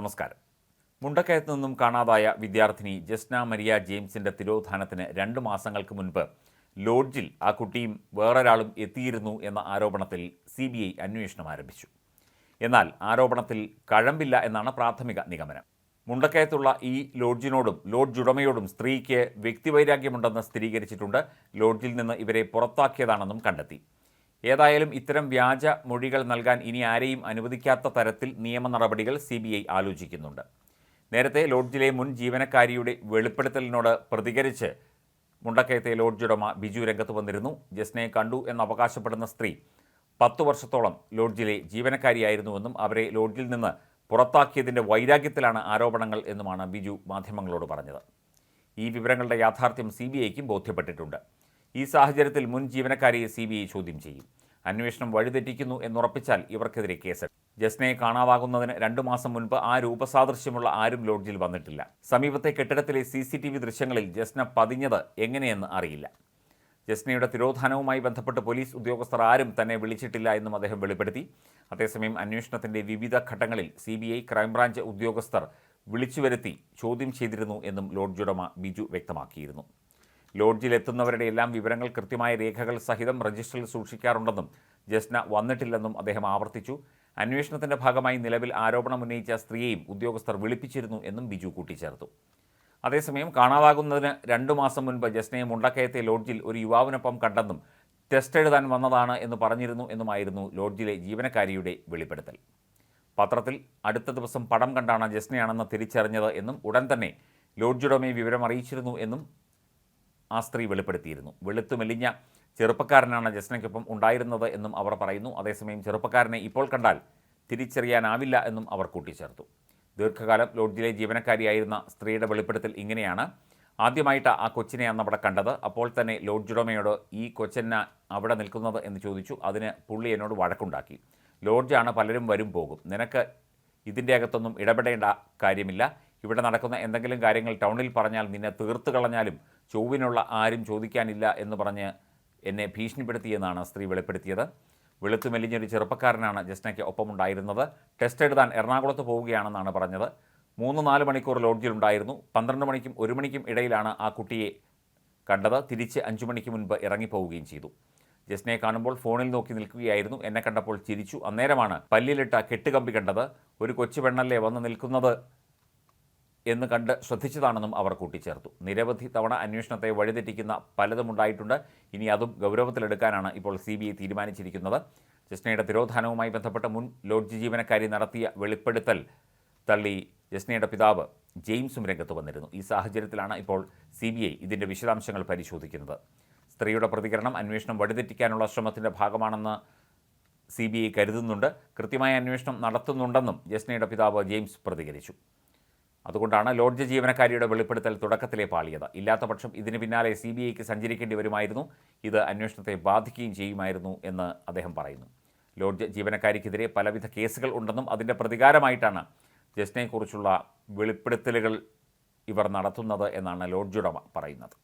നമസ്കാരം. മുണ്ടക്കയത്ത് നിന്നും കാണാതായ വിദ്യാർത്ഥിനി ജസ്ന മരിയ ജെയിംസിന്റെ തിരോധാനത്തിന് രണ്ട് മാസങ്ങൾക്ക് മുൻപ് ലോഡ്ജിൽ ആ കുട്ടിയും വേറൊരാളും എത്തിയിരുന്നു എന്ന ആരോപണത്തിൽ സി ബി ഐ അന്വേഷണം ആരംഭിച്ചു. എന്നാൽ ആരോപണത്തിൽ കഴമ്പില്ല എന്നാണ് പ്രാഥമിക നിഗമനം. മുണ്ടക്കയത്തുള്ള ഈ ലോഡ്ജിനോടും ലോഡ്ജ് ഉടമയോടും സ്ത്രീക്ക് വ്യക്തിവൈരാഗ്യമുണ്ടെന്ന് സ്ഥിരീകരിച്ചിട്ടുണ്ട്. ലോഡ്ജിൽ നിന്ന് ഇവരെ പുറത്താക്കിയതാണെന്നും കണ്ടെത്തി. ഏതായാലും ഇത്തരം വ്യാജ മൊഴികൾ നൽകാൻ ഇനി ആരെയും അനുവദിക്കാത്ത തരത്തിൽ നിയമ നടപടികൾ സി ബി ഐ ആലോചിക്കുന്നുണ്ട്. നേരത്തെ ലോഡ്ജിലെ മുൻ ജീവനക്കാരിയുടെ വെളിപ്പെടുത്തലിനോട് പ്രതികരിച്ച് മുണ്ടക്കയത്തെ ലോഡ്ജ് ഉടമ ബിജു രംഗത്ത് വന്നിരുന്നു. ജസ്നയെ കണ്ടു എന്ന് അവകാശപ്പെടുന്ന സ്ത്രീ പത്തു വർഷത്തോളം ലോഡ്ജിലെ ജീവനക്കാരിയായിരുന്നുവെന്നും അവരെ ലോഡ്ജിൽ നിന്ന് പുറത്താക്കിയതിന്റെ വൈരാഗ്യത്തിലാണ് ആരോപണങ്ങൾ എന്നുമാണ് ബിജു മാധ്യമങ്ങളോട് പറഞ്ഞത്. ഈ വിവരങ്ങളുടെ യാഥാർത്ഥ്യം സി ബി ഐക്കും ബോധ്യപ്പെട്ടിട്ടുണ്ട്. ഈ സാഹചര്യത്തിൽ മുൻ ജീവനക്കാരിയെ സി ബി ഐ ചോദ്യം ചെയ്യും. അന്വേഷണം വഴിതെറ്റിക്കുന്നു എന്നുറപ്പിച്ചാൽ ഇവർക്കെതിരെ കേസെടുക്കും ജസ്നയെ കാണാവാകുന്നതിന് രണ്ടു മാസം മുൻപ് ആ രൂപസാദൃശ്യമുള്ള ആരും ലോഡ്ജിൽ വന്നിട്ടില്ല. സമീപത്തെ കെട്ടിടത്തിലെ സി സി ടി വി ദൃശ്യങ്ങളിൽ ജസ്ന പതിഞ്ഞത് എങ്ങനെയെന്ന് അറിയില്ല. ജസ്നയുടെ തിരോധാനവുമായി ബന്ധപ്പെട്ട് പോലീസ് ഉദ്യോഗസ്ഥർ ആരും തന്നെ വിളിച്ചിട്ടില്ല എന്നും അദ്ദേഹം വെളിപ്പെടുത്തി. അതേസമയം അന്വേഷണത്തിന്റെ വിവിധ ഘട്ടങ്ങളിൽ സി ബി ഐ ക്രൈംബ്രാഞ്ച് ഉദ്യോഗസ്ഥർ വിളിച്ചുവരുത്തി ചോദ്യം ചെയ്തിരുന്നു എന്നും ലോഡ്ജുടമ ബിജു വ്യക്തമാക്കിയിരുന്നു. ലോഡ്ജിലെത്തുന്നവരുടെ എല്ലാം വിവരങ്ങൾ കൃത്യമായ രേഖകൾ സഹിതം രജിസ്റ്ററിൽ സൂക്ഷിക്കാറുണ്ടെന്നും ജസ്ന വന്നിട്ടില്ലെന്നും അദ്ദേഹം ആവർത്തിച്ചു. അന്വേഷണത്തിന്റെ ഭാഗമായി നിലവിൽ ആരോപണം ഉന്നയിച്ച സ്ത്രീയെയും ഉദ്യോഗസ്ഥർ വിളിപ്പിച്ചിരുന്നു എന്നും ബിജു കൂട്ടിച്ചേർത്തു. അതേസമയം കാണാതാകുന്നതിന് രണ്ടു മാസം മുൻപ് ജസ്നയെ മുണ്ടക്കയത്തെ ലോഡ്ജിൽ ഒരു യുവാവിനൊപ്പം കണ്ടെന്നും ടെസ്റ്റ് എഴുതാൻ വന്നതാണ് എന്ന് പറഞ്ഞിരുന്നു എന്നുമായിരുന്നു ലോഡ്ജിലെ ജീവനക്കാരിയുടെ വെളിപ്പെടുത്തൽ. പത്രത്തിൽ അടുത്ത ദിവസം പടം കണ്ടാണ് ജസ്നയാണെന്ന് തിരിച്ചറിഞ്ഞത് എന്നും ഉടൻ തന്നെ ലോഡ്ജുടമയെ വിവരം അറിയിച്ചിരുന്നു എന്നും ആ സ്ത്രീ വെളിപ്പെടുത്തിയിരുന്നു. വെളുത്തു മെലിഞ്ഞ ചെറുപ്പക്കാരനാണ് ജസ്നയ്ക്കൊപ്പം ഉണ്ടായിരുന്നത് എന്നും അവർ പറയുന്നു. അതേസമയം ചെറുപ്പക്കാരനെ ഇപ്പോൾ കണ്ടാൽ തിരിച്ചറിയാനാവില്ല എന്നും അവർ കൂട്ടിച്ചേർത്തു. ദീർഘകാലം ലോഡ്ജിലെ ജീവനക്കാരിയായിരുന്ന സ്ത്രീയുടെ വെളിപ്പെടുത്തൽ ഇങ്ങനെയാണ്. ആദ്യമായിട്ട് ആ കൊച്ചിനെ അന്ന് അവിടെ കണ്ടത്. അപ്പോൾ തന്നെ ലോഡ്ജ് ഉടമയോട് ഈ കൊച്ചെന്ന അവിടെ നിൽക്കുന്നത്? എന്ന് ചോദിച്ചു. അതിന് പുള്ളി എന്നോട് വഴക്കുണ്ടാക്കി. ലോഡ്ജാണ് പലരും വരും പോകും. നിനക്ക് ഇതിന്റെ അകത്തൊന്നും ഇടപെടേണ്ട കാര്യമില്ല. ഇവിടെ നടക്കുന്ന എന്തെങ്കിലും കാര്യങ്ങൾ ടൗണിൽ പറഞ്ഞാൽ നിന്നെ തീർത്തു കളഞ്ഞാലും ചൊവ്വിനുള്ള ആരും ചോദിക്കാനില്ല എന്ന് പറഞ്ഞ് എന്നെ ഭീഷണിപ്പെടുത്തിയെന്നാണ് സ്ത്രീ വെളിപ്പെടുത്തിയത്. വെളുത്തു മെലിഞ്ഞൊരു ചെറുപ്പക്കാരനാണ് ജസ്നയ്ക്ക് ഒപ്പമുണ്ടായിരുന്നത്. ടെസ്റ്റ് എഴുതാൻ എറണാകുളത്ത് പോവുകയാണെന്നാണ് പറഞ്ഞത്. മൂന്ന് നാല് മണിക്കൂർ ലോഡ്ജിലുണ്ടായിരുന്നു. പന്ത്രണ്ട് മണിക്കും ഒരു മണിക്കും ഇടയിലാണ് ആ കുട്ടിയെ കണ്ടത്. തിരിച്ച് അഞ്ചു മണിക്ക് മുൻപ് ഇറങ്ങിപ്പോവുകയും ചെയ്തു. ജസ്നയെ കാണുമ്പോൾ ഫോണിൽ നോക്കി നിൽക്കുകയായിരുന്നു. എന്നെ കണ്ടപ്പോൾ ചിരിച്ചു. അന്നേരമാണ് പല്ലിലിട്ട കെട്ടുകമ്പി കണ്ടത്. ഒരു കൊച്ചു പെണ്ണല്ലേ വന്ന് നിൽക്കുന്നത്? എന്ന് കണ്ട് ശ്രദ്ധിച്ചതാണെന്നും അവർ കൂട്ടിച്ചേർത്തു. നിരവധി തവണ അന്വേഷണത്തെ വഴിതെറ്റിക്കുന്ന പലതും ഉണ്ടായിട്ടുണ്ട്. ഇനി അതും ഗൗരവത്തിലെടുക്കാനാണ് ഇപ്പോൾ സി ബി ഐ തീരുമാനിച്ചിരിക്കുന്നത്. ജസ്നയുടെ തിരോധാനവുമായി ബന്ധപ്പെട്ട മുൻ ലോഡ്ജ് ജീവനക്കാരി നടത്തിയ വെളിപ്പെടുത്തൽ തള്ളി ജസ്നയുടെ പിതാവ് ജെയിംസും രംഗത്ത് വന്നിരുന്നു. ഈ സാഹചര്യത്തിലാണ് ഇപ്പോൾ സി ബി ഐ ഇതിന്റെ വിശദാംശങ്ങൾ പരിശോധിക്കുന്നത്. സ്ത്രീയുടെ പ്രതികരണം അന്വേഷണം വഴിതെറ്റിക്കാനുള്ള ശ്രമത്തിന്റെ ഭാഗമാണെന്ന് സി ബി ഐ കരുതുന്നുണ്ട്. കൃത്യമായ അന്വേഷണം നടത്തുന്നുണ്ടെന്നും ജസ്നയുടെ പിതാവ് ജെയിംസ് പ്രതികരിച്ചു. അതുകൊണ്ടാണ് ലോഡ്ജ് ജീവനക്കാരിയുടെ വെളിപ്പെടുത്തൽ തുടക്കത്തിലെ പാളിയത്. ഇല്ലാത്ത പക്ഷം ഇതിന് പിന്നാലെ സി ബി ഐക്ക് സഞ്ചരിക്കേണ്ടി വരുമായിരുന്നു. ഇത് അന്വേഷണത്തെ ബാധിക്കുകയും ചെയ്യുമായിരുന്നു എന്ന് അദ്ദേഹം പറയുന്നു. ലോഡ്ജ് ജീവനക്കാരിക്കെതിരെ പലവിധ കേസുകൾ ഉണ്ടെന്നും അതിന്റെ പ്രതികാരമായിട്ടാണ് ജസ്റ്റിനെക്കുറിച്ചുള്ള വെളിപ്പെടുത്തലുകൾ ഇവർ നടത്തുന്നത് എന്നാണ് ലോഡ്ജ് ഉടമ പറയുന്നത്.